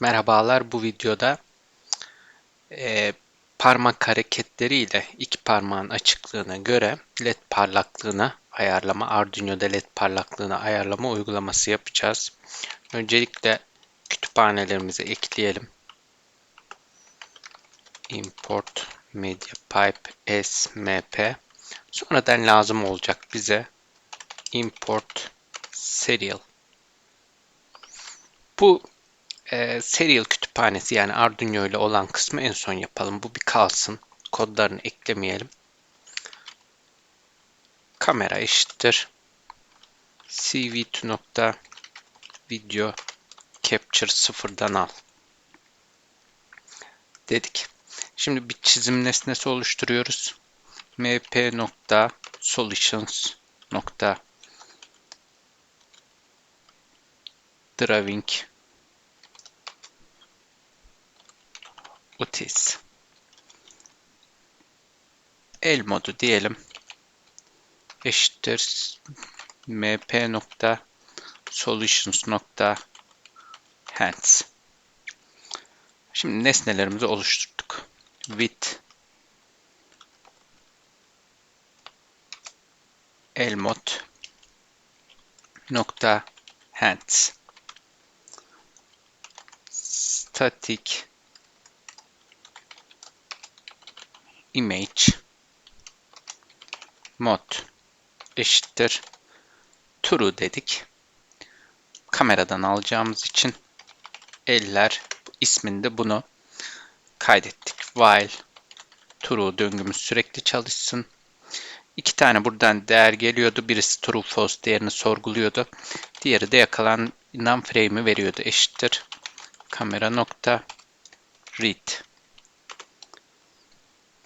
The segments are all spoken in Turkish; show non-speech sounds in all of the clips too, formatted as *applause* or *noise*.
Merhabalar bu videoda e, parmak hareketleriyle iki parmağın açıklığına göre led parlaklığına ayarlama, Arduino'da led parlaklığına ayarlama uygulaması yapacağız. Öncelikle kütüphanelerimizi ekleyelim. Import MediaPipe smp sonradan lazım olacak bize import serial bu e, serial kütüphanesi yani Arduino ile olan kısmı en son yapalım. Bu bir kalsın. Kodlarını eklemeyelim. Kamera eşittir. cv2 nokta video capture sıfırdan al dedik. Şimdi bir çizim nesnesi oluşturuyoruz. mp nokta solutions nokta drawing utis el modu diyelim. Eşittir. Mp nokta solutions nokta hands. Şimdi nesnelerimizi oluşturduk. With el mod. Nokta hands. Static image mod eşittir true dedik. Kameradan alacağımız için eller isminde bunu kaydettik. While true döngümüz sürekli çalışsın. İki tane buradan değer geliyordu. Birisi true false değerini sorguluyordu. Diğeri de yakalanan frame'i veriyordu. Eşittir kamera nokta read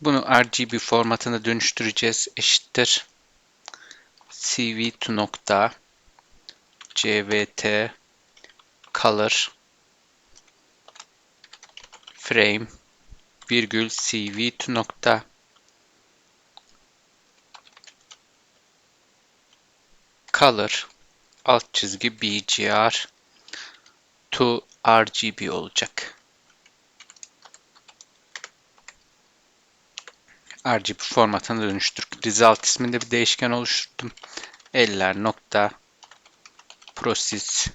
bunu RGB formatına dönüştüreceğiz. Eşittir cv2 nokta cvt color frame virgül cv2 nokta color alt çizgi bgr to rgb olacak. RGB formatına dönüştürdük. Result isminde bir değişken oluşturdum. Eller nokta process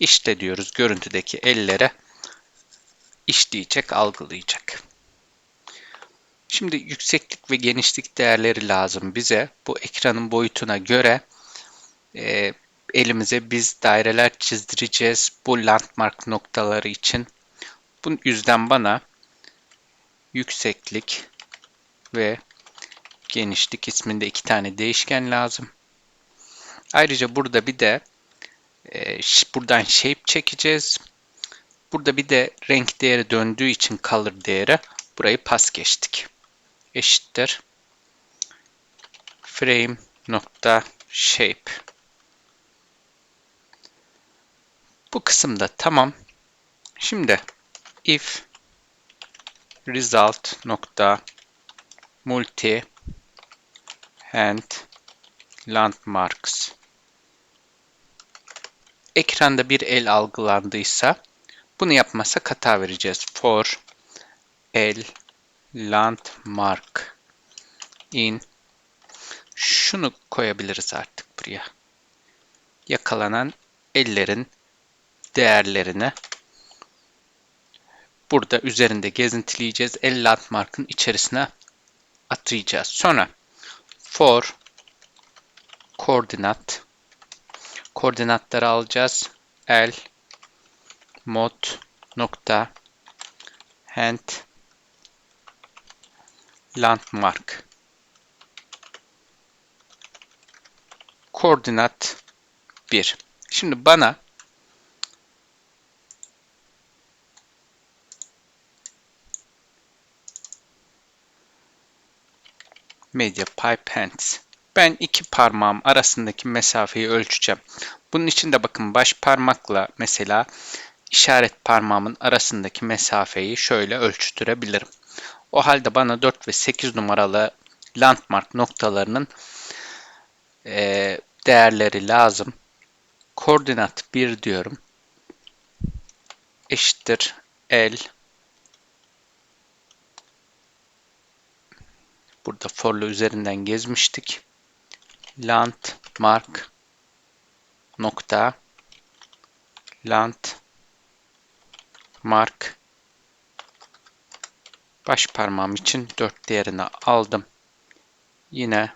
işte diyoruz görüntüdeki ellere işleyecek, algılayacak. Şimdi yükseklik ve genişlik değerleri lazım bize. Bu ekranın boyutuna göre e, elimize biz daireler çizdireceğiz bu landmark noktaları için. Bu yüzden bana yükseklik ve genişlik isminde iki tane değişken lazım. Ayrıca burada bir de e, buradan shape çekeceğiz. Burada bir de renk değeri döndüğü için color değeri burayı pas geçtik. Eşittir. Frame nokta shape. Bu kısımda tamam. Şimdi if result nokta multi hand landmarks ekranda bir el algılandıysa bunu yapmazsak hata vereceğiz. For el landmark in şunu koyabiliriz artık buraya. Yakalanan ellerin değerlerini burada üzerinde gezintileyeceğiz. El landmark'ın içerisine atayacağız. Sonra for koordinat koordinatları alacağız. L mod nokta hand landmark koordinat 1. Şimdi bana Media Pipe Hands. Ben iki parmağım arasındaki mesafeyi ölçeceğim. Bunun için de bakın baş parmakla mesela işaret parmağımın arasındaki mesafeyi şöyle ölçtürebilirim. O halde bana 4 ve 8 numaralı landmark noktalarının e, değerleri lazım. Koordinat 1 diyorum. eşittir L Burada for'la üzerinden gezmiştik. Landmark nokta landmark baş parmağım için 4 değerini aldım. Yine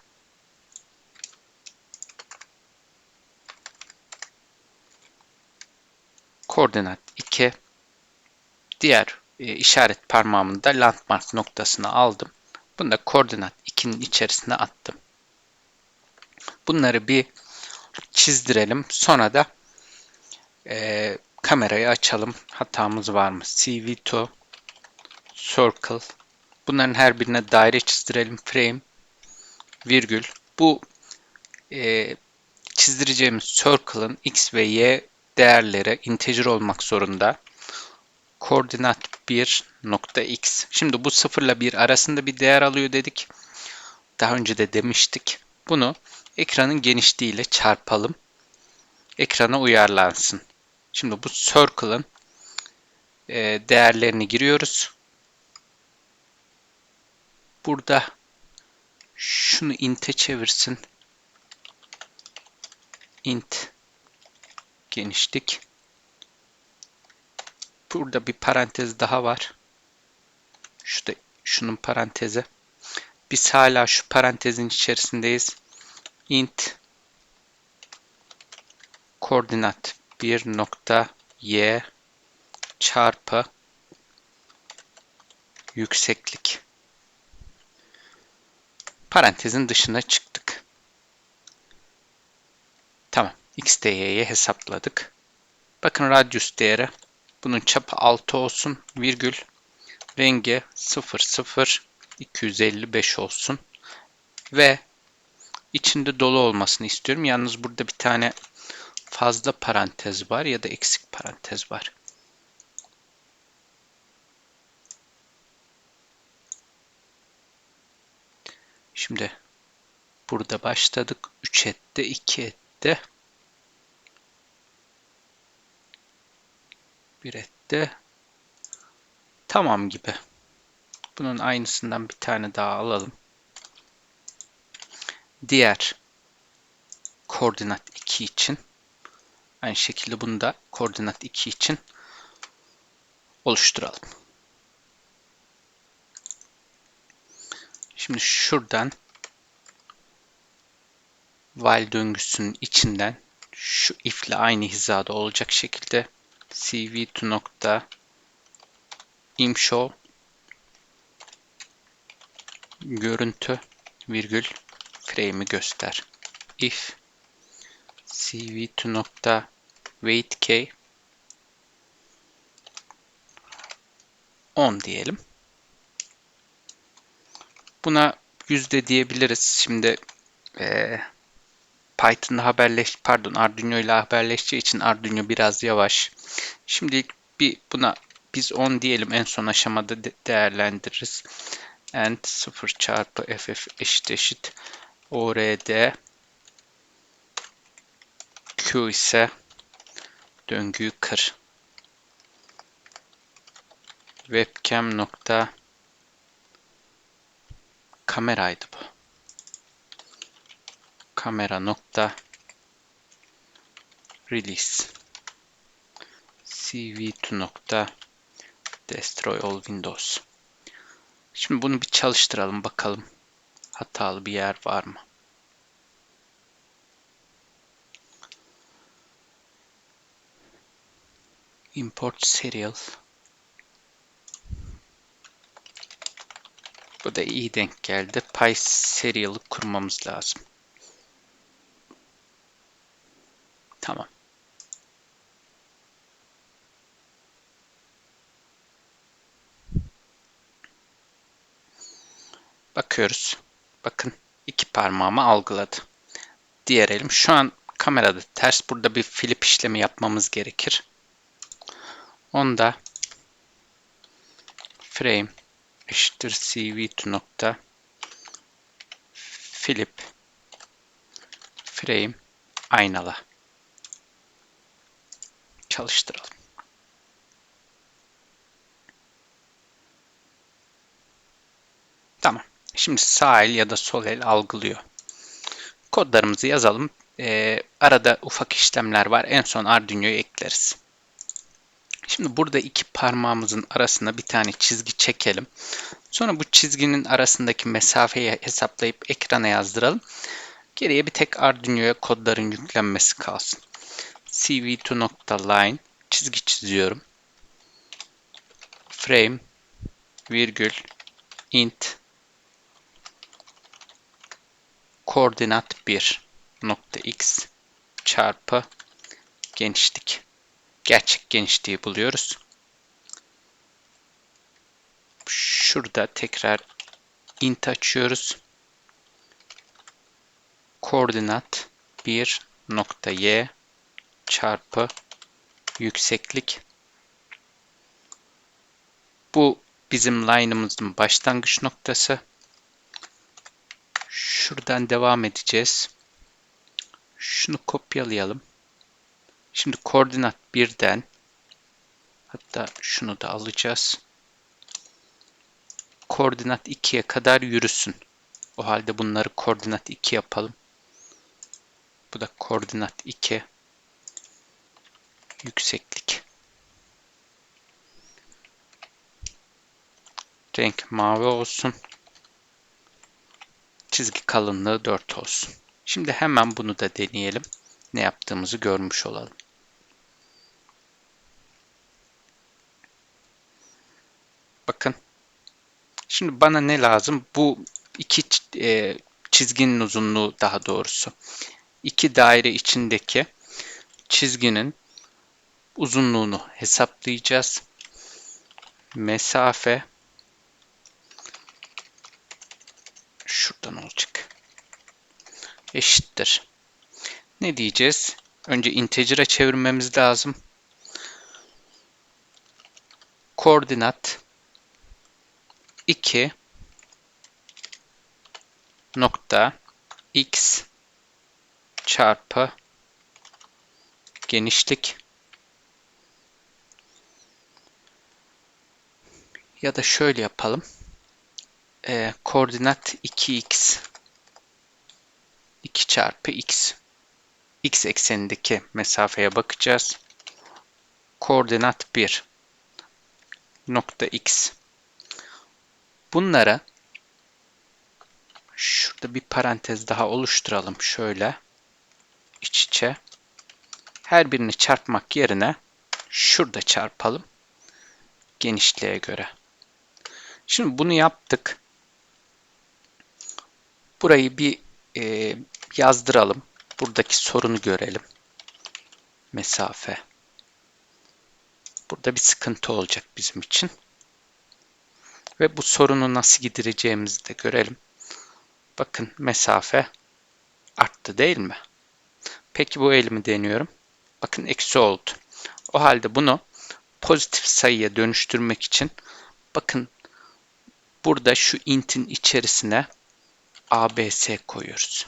koordinat 2 diğer e, işaret parmağımın da landmark noktasını aldım. Bunu da koordinat 2'nin içerisine attım. Bunları bir çizdirelim. Sonra da e, kamerayı açalım. Hatamız var mı? CV2 Circle Bunların her birine daire çizdirelim. Frame virgül. Bu e, çizdireceğimiz circle'ın x ve y değerleri integer olmak zorunda. Koordinat 1 nokta x. Şimdi bu 0 ile 1 arasında bir değer alıyor dedik. Daha önce de demiştik. Bunu ekranın genişliği ile çarpalım. Ekrana uyarlansın. Şimdi bu circle'ın e, değerlerini giriyoruz. Burada şunu int'e çevirsin. int genişlik. Burada bir parantez daha var. Şu da şunun parantezi. Biz hala şu parantezin içerisindeyiz. int koordinat 1 nokta y çarpı yükseklik. Parantezin dışına çıktık. Tamam. x y'ye hesapladık. Bakın radius değeri bunun çapı 6 olsun. Virgül rengi 00 255 olsun. Ve içinde dolu olmasını istiyorum. Yalnız burada bir tane fazla parantez var ya da eksik parantez var. Şimdi burada başladık. 3 etti, 2 etti. 1 etti. Tamam gibi. Bunun aynısından bir tane daha alalım. Diğer koordinat 2 için aynı şekilde bunu da koordinat 2 için oluşturalım. Şimdi şuradan while döngüsünün içinden şu if ile aynı hizada olacak şekilde cv2 nokta imshow görüntü virgül frame'i göster. if cv2 nokta weight k 10 diyelim. Buna yüzde diyebiliriz. Şimdi e, Python'da haberleş, pardon Arduino ile haberleşeceği için Arduino biraz yavaş. Şimdi bir buna biz 10 diyelim en son aşamada de değerlendiririz. And 0 çarpı ff eşit eşit ord q ise döngüyü kır. Webcam nokta kameraydı bu. Kamera nokta release cv2 nokta destroy all windows. Şimdi bunu bir çalıştıralım bakalım. Hatalı bir yer var mı? Import serial Bu da iyi denk geldi. Py serial'ı kurmamız lazım. Tamam. Bakıyoruz. Bakın iki parmağımı algıladı. Diğer elim şu an kamerada ters. Burada bir flip işlemi yapmamız gerekir. Onda frame eşittir cv2 nokta flip frame aynala çalıştıralım. Tamam. Şimdi sağ el ya da sol el algılıyor. Kodlarımızı yazalım. Ee, arada ufak işlemler var. En son Arduino'yu ekleriz. Şimdi burada iki parmağımızın arasına bir tane çizgi çekelim. Sonra bu çizginin arasındaki mesafeyi hesaplayıp ekrana yazdıralım. Geriye bir tek Arduino'ya kodların yüklenmesi kalsın cv2.line çizgi çiziyorum. Frame virgül int koordinat 1 nokta x çarpı genişlik. Gerçek genişliği buluyoruz. Şurada tekrar int açıyoruz. Koordinat 1 nokta y çarpı yükseklik. Bu bizim line'ımızın başlangıç noktası. Şuradan devam edeceğiz. Şunu kopyalayalım. Şimdi koordinat 1'den hatta şunu da alacağız. Koordinat 2'ye kadar yürüsün. O halde bunları koordinat 2 yapalım. Bu da koordinat 2. Yükseklik. Renk mavi olsun. Çizgi kalınlığı 4 olsun. Şimdi hemen bunu da deneyelim. Ne yaptığımızı görmüş olalım. Bakın. Şimdi bana ne lazım? Bu iki e, çizginin uzunluğu daha doğrusu. İki daire içindeki çizginin uzunluğunu hesaplayacağız. Mesafe şuradan olacak. Eşittir. Ne diyeceğiz? Önce integer'a çevirmemiz lazım. Koordinat 2 nokta x çarpı genişlik ya da şöyle yapalım. Ee, koordinat 2x 2 çarpı x x eksenindeki mesafeye bakacağız. Koordinat 1 nokta x Bunlara şurada bir parantez daha oluşturalım şöyle iç içe. Her birini çarpmak yerine şurada çarpalım genişliğe göre. Şimdi bunu yaptık. Burayı bir e, yazdıralım. Buradaki sorunu görelim. Mesafe. Burada bir sıkıntı olacak bizim için. Ve bu sorunu nasıl gidireceğimizi de görelim. Bakın mesafe arttı değil mi? Peki bu elimi deniyorum. Bakın eksi oldu. O halde bunu pozitif sayıya dönüştürmek için bakın burada şu int'in içerisine abs koyuyoruz.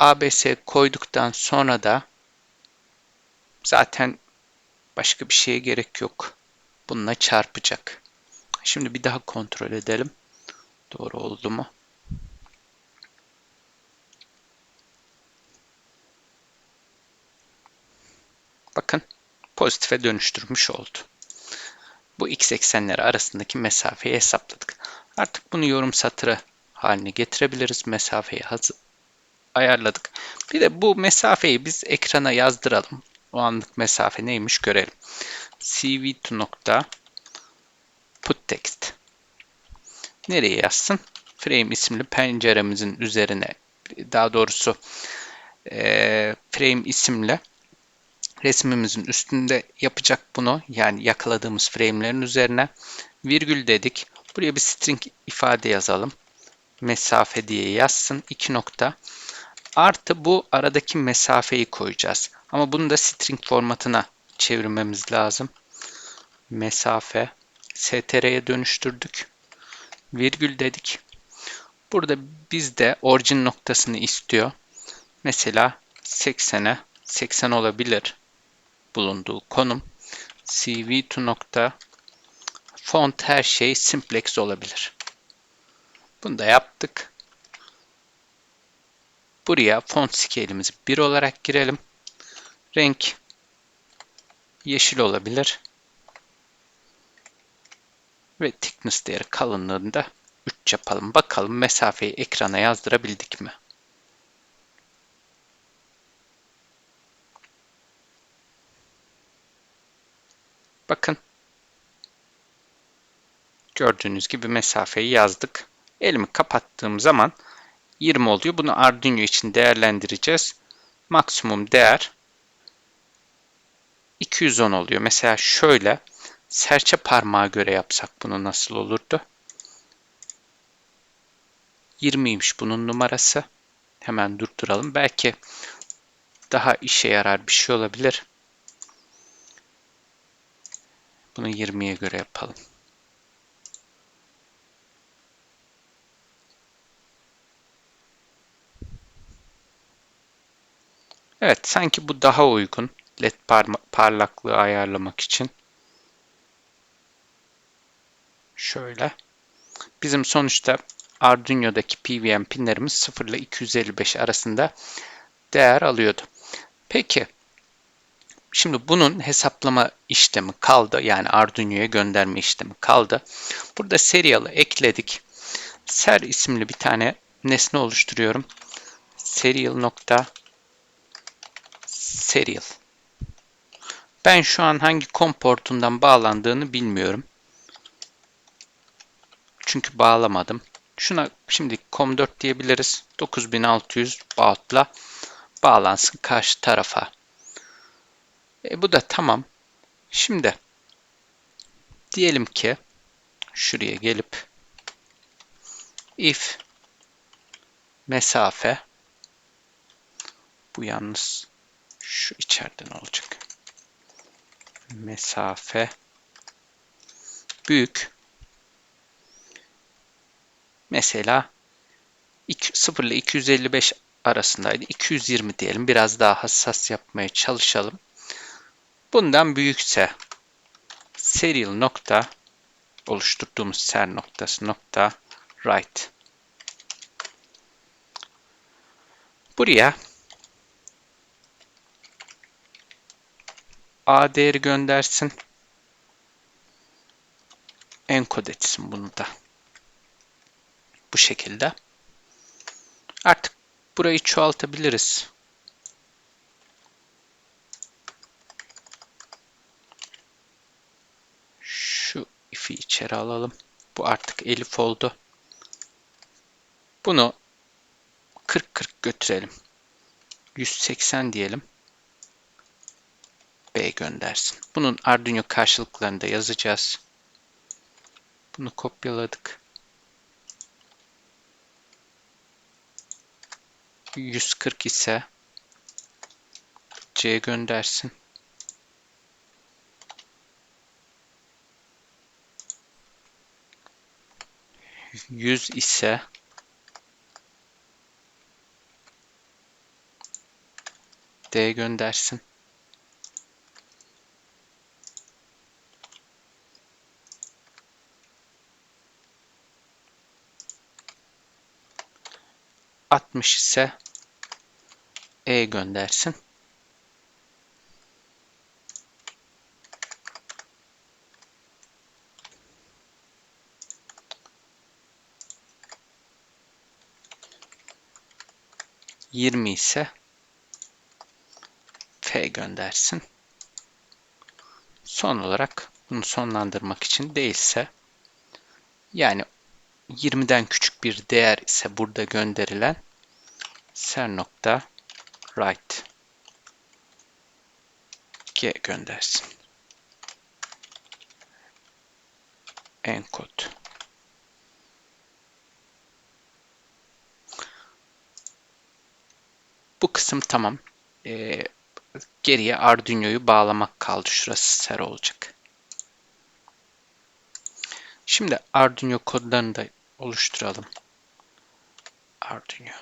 abs koyduktan sonra da zaten başka bir şeye gerek yok bununla çarpacak. Şimdi bir daha kontrol edelim. Doğru oldu mu? Bakın pozitife dönüştürmüş oldu. Bu x eksenleri arasındaki mesafeyi hesapladık. Artık bunu yorum satırı haline getirebiliriz. Mesafeyi hazır ayarladık. Bir de bu mesafeyi biz ekrana yazdıralım. O anlık mesafe neymiş görelim cv2 nokta put text nereye yazsın? Frame isimli penceremizin üzerine daha doğrusu frame isimli resmimizin üstünde yapacak bunu. Yani yakaladığımız frame'lerin üzerine virgül dedik. Buraya bir string ifade yazalım. Mesafe diye yazsın. 2 nokta. Artı bu aradaki mesafeyi koyacağız. Ama bunu da string formatına çevirmemiz lazım. Mesafe str'ye dönüştürdük. Virgül dedik. Burada bizde orijin noktasını istiyor. Mesela 80'e 80 olabilir bulunduğu konum. cv2 nokta Font her şey simplex olabilir. Bunu da yaptık. Buraya font scale'imizi 1 olarak girelim. Renk yeşil olabilir. Ve thickness değeri kalınlığında 3 yapalım. Bakalım mesafeyi ekrana yazdırabildik mi? Bakın. Gördüğünüz gibi mesafeyi yazdık. Elimi kapattığım zaman 20 oluyor. Bunu Arduino için değerlendireceğiz. Maksimum değer 210 oluyor. Mesela şöyle serçe parmağı göre yapsak bunu nasıl olurdu? 20'ymiş bunun numarası. Hemen durduralım. Belki daha işe yarar bir şey olabilir. Bunu 20'ye göre yapalım. Evet, sanki bu daha uygun led parlaklığı ayarlamak için. Şöyle. Bizim sonuçta Arduino'daki PWM pinlerimiz 0 ile 255 arasında değer alıyordu. Peki, şimdi bunun hesaplama işlemi kaldı. Yani Arduino'ya gönderme işlemi kaldı. Burada serial'ı ekledik. Ser isimli bir tane nesne oluşturuyorum. Serial nokta serial. Ben şu an hangi COM portundan bağlandığını bilmiyorum. Çünkü bağlamadım. Şuna şimdi COM4 diyebiliriz. 9600 baut'la bağlansın karşı tarafa. E, bu da tamam. Şimdi diyelim ki şuraya gelip if mesafe bu yalnız şu içeriden olacak. Mesafe büyük Mesela 0 ile 255 arasındaydı. 220 diyelim. Biraz daha hassas yapmaya çalışalım. Bundan büyükse serial nokta oluşturduğumuz ser noktası nokta write. Buraya A değeri göndersin. Encode etsin bunu da. Bu şekilde. Artık burayı çoğaltabiliriz. Şu içeri alalım. Bu artık elif oldu. Bunu 40-40 götürelim. 180 diyelim. B göndersin. Bunun Arduino karşılıklarını da yazacağız. Bunu kopyaladık. 140 ise C göndersin. Yüz ise D göndersin. 60 ise E göndersin. Yirmi ise F göndersin. Son olarak bunu sonlandırmak için değilse yani 20'den küçük bir değer ise burada gönderilen ser nokta write g göndersin. Encode. Bu kısım tamam. E, geriye Arduino'yu bağlamak kaldı. Şurası sarı olacak. Şimdi Arduino kodlarını da oluşturalım. Arduino.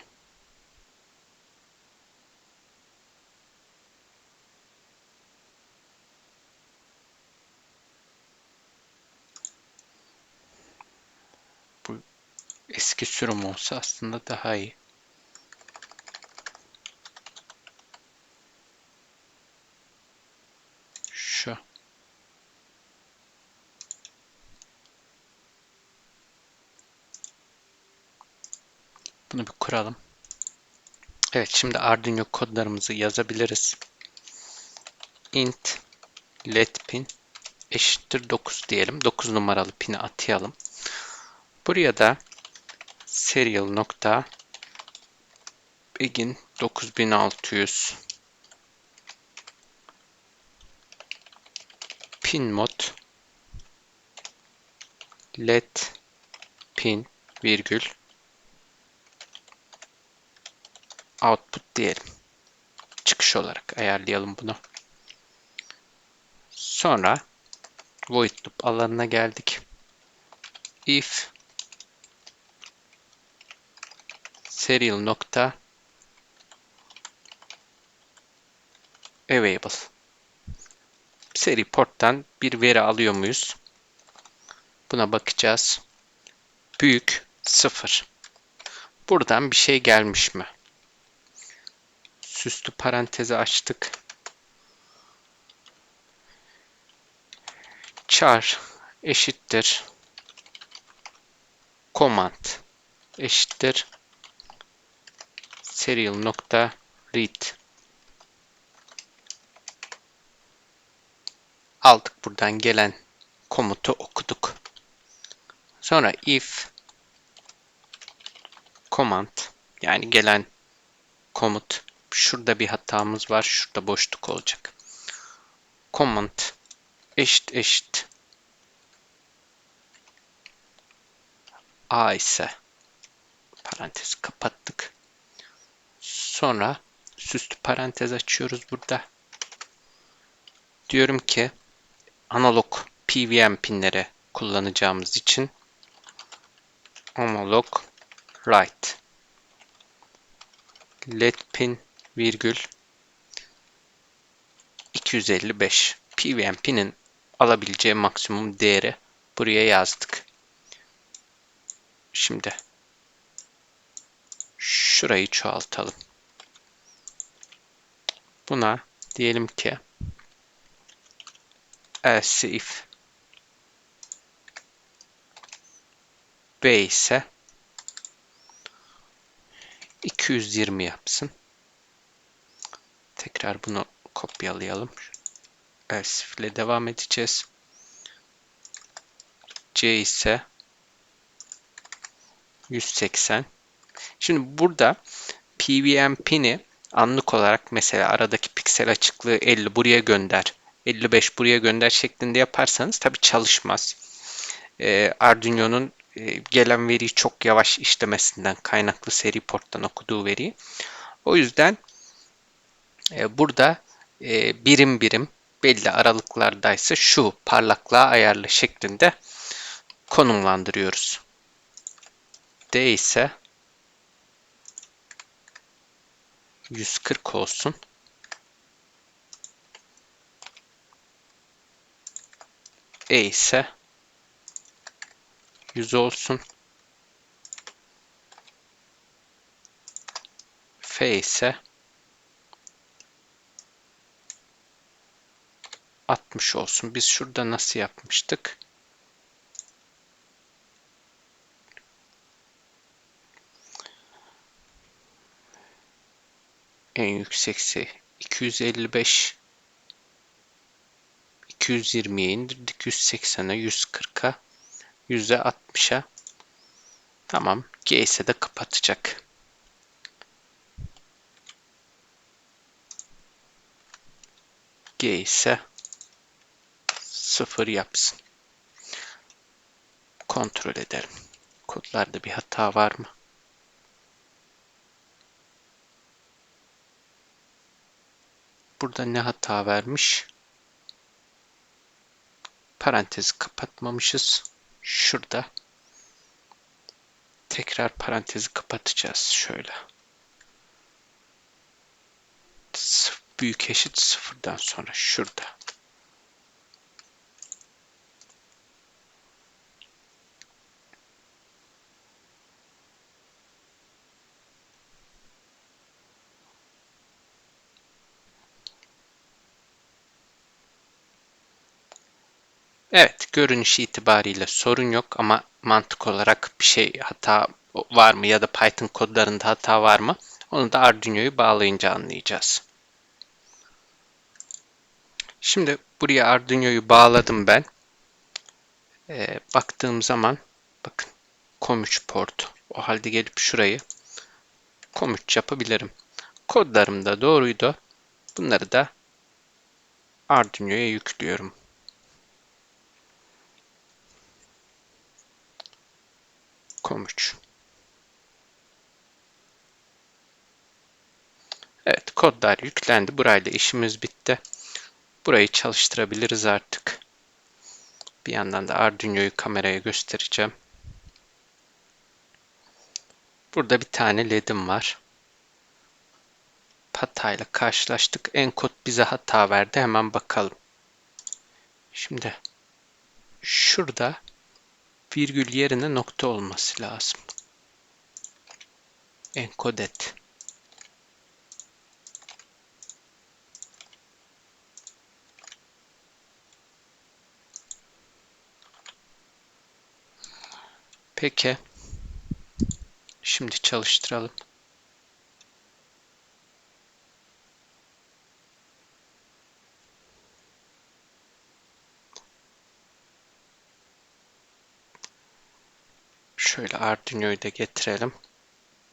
Bu eski sürüm olsa aslında daha iyi. Bunu bir kuralım. Evet şimdi Arduino kodlarımızı yazabiliriz. int let pin eşittir 9 diyelim. 9 numaralı pini atayalım. Buraya da serial nokta begin 9600 pin mod let pin virgül output diyelim. Çıkış olarak ayarlayalım bunu. Sonra void loop alanına geldik. if serial nokta available seri porttan bir veri alıyor muyuz? Buna bakacağız. Büyük 0. Buradan bir şey gelmiş mi? Süslü parantezi açtık. char eşittir command eşittir serial nokta read aldık buradan gelen komutu okuduk. Sonra if command yani gelen komut şurada bir hatamız var. Şurada boşluk olacak. Command eşit eşit a ise parantez kapattık. Sonra süslü parantez açıyoruz burada. Diyorum ki analog PWM pinleri kullanacağımız için analog write led pin virgül 255 PWM pinin alabileceği maksimum değeri buraya yazdık. Şimdi şurayı çoğaltalım. Buna diyelim ki else if b ise 220 yapsın. Tekrar bunu kopyalayalım. Else ile devam edeceğiz. C ise 180. Şimdi burada PWM pini anlık olarak mesela aradaki piksel açıklığı 50 buraya gönder, 55 buraya gönder şeklinde yaparsanız tabi çalışmaz. Ee, Arduino'nun e, gelen veriyi çok yavaş işlemesinden kaynaklı seri porttan okuduğu veriyi. O yüzden burada e, birim birim belli aralıklardaysa şu parlaklığa ayarlı şeklinde konumlandırıyoruz. D ise 140 olsun. E ise 100 olsun. F ise 60 olsun. Biz şurada nasıl yapmıştık? en yükseksi 255 220'ye indirdik 180'e 140'a %60'a tamam G ise de kapatacak. G ise 0 yapsın. Kontrol edelim. Kodlarda bir hata var mı? Burada ne hata vermiş? Parantezi kapatmamışız. Şurada. Tekrar parantezi kapatacağız. Şöyle. Büyük eşit sıfırdan sonra şurada. Evet, görünüş itibariyle sorun yok ama mantık olarak bir şey hata var mı ya da Python kodlarında hata var mı? Onu da Arduino'yu bağlayınca anlayacağız. Şimdi buraya Arduino'yu bağladım ben. Ee, baktığım zaman bakın COM3 port. O halde gelip şurayı COM3 yapabilirim. Kodlarım da doğruydu. Bunları da Arduino'ya yüklüyorum. COM3 Evet kodlar yüklendi. Burayla işimiz bitti. Burayı çalıştırabiliriz artık. Bir yandan da Arduino'yu kameraya göstereceğim. Burada bir tane led'im var. Hatayla karşılaştık. Encode bize hata verdi. Hemen bakalım. Şimdi şurada virgül yerine nokta olması lazım. Encode et. Peki. Şimdi çalıştıralım. Şöyle Arduino'yu da getirelim.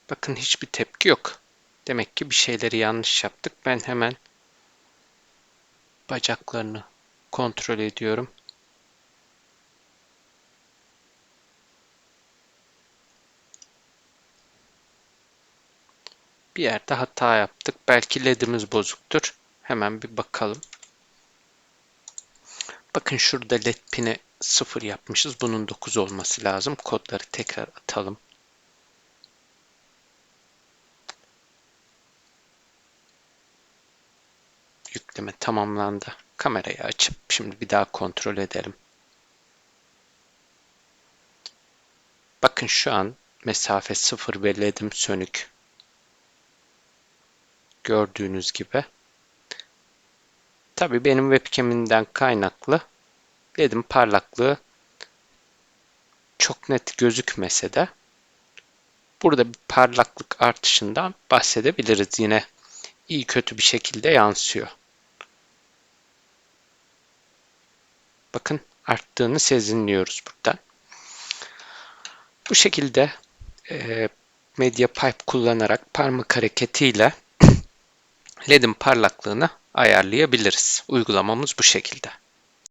Bakın hiçbir tepki yok. Demek ki bir şeyleri yanlış yaptık. Ben hemen bacaklarını kontrol ediyorum. Bir yerde hata yaptık. Belki ledimiz bozuktur. Hemen bir bakalım. Bakın şurada led pini 0 yapmışız. Bunun 9 olması lazım. Kodları tekrar atalım. Yükleme tamamlandı. Kamerayı açıp şimdi bir daha kontrol edelim. Bakın şu an mesafe 0 ve ledim sönük. Gördüğünüz gibi. Tabi benim webcam'inden kaynaklı ledin parlaklığı çok net gözükmese de burada bir parlaklık artışından bahsedebiliriz. Yine iyi kötü bir şekilde yansıyor. Bakın arttığını sezinliyoruz buradan. Bu şekilde e, MediaPipe kullanarak parmak hareketiyle *clears throat* LED'in parlaklığını ayarlayabiliriz. Uygulamamız bu şekilde.